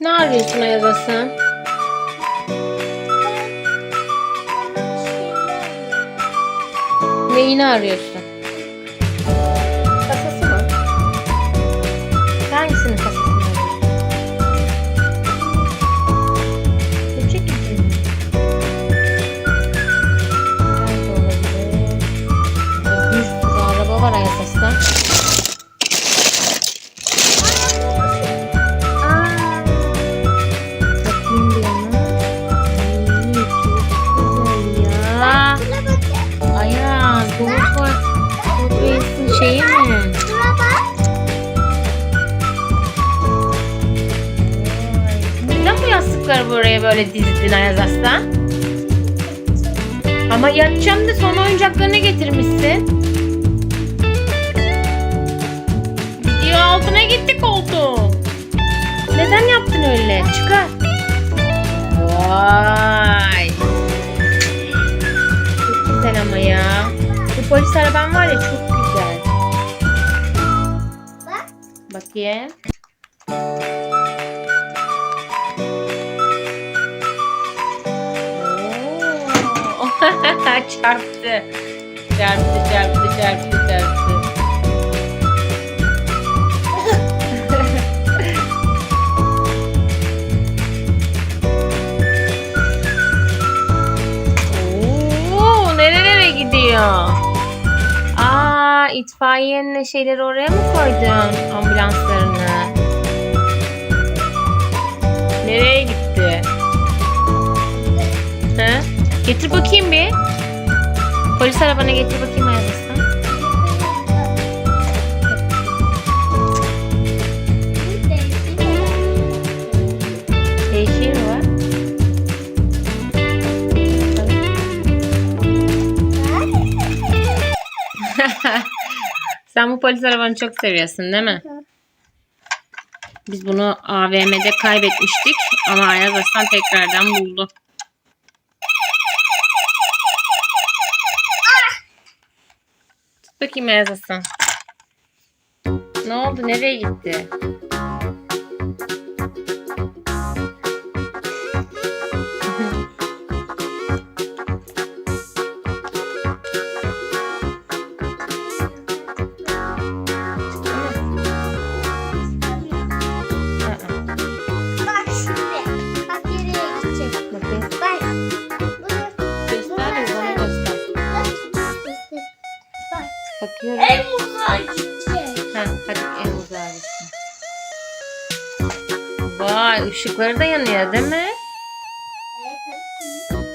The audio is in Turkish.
Ne arıyorsun Ayaz Aslan? Neyini arıyorsun? Kasası mı? Hangisinin kasasını arıyorsun? Bu çekici mi? Nerede olabilir? Bir araba var Ayaz şeyi mi? Neden bu yastıkları buraya böyle dizdin Ayaz Aslan? Ama yatacağım da son oyuncaklarını getirmişsin. Gidiyor altına gitti koltuğun. Neden yaptın öyle? Çıkar. Vay. Çok güzel ama ya. Bu polis araban var ya çok Oo. çarptı. Çarptı, çarptı, çarptı, çarptı. Oo, nerelere gidiyor? İtfaiyenin şeyleri oraya mı koydun? Ambulanslarını. Nereye gitti? He? Getir bakayım bir. Polis arabana getir bakayım değişik. Değişiyor mu var? Sen bu polis arabanı çok seviyorsun değil mi? Biz bunu AVM'de kaybetmiştik ama Ayaz Aslan tekrardan buldu. Tut bakayım Ayaz Aslan. Ne oldu? Nereye gitti? Bakıyorum. En uzağa gidecek. Ha, hadi en uzağa gitsin. Vay ışıkları da yanıyor değil mi? Evet.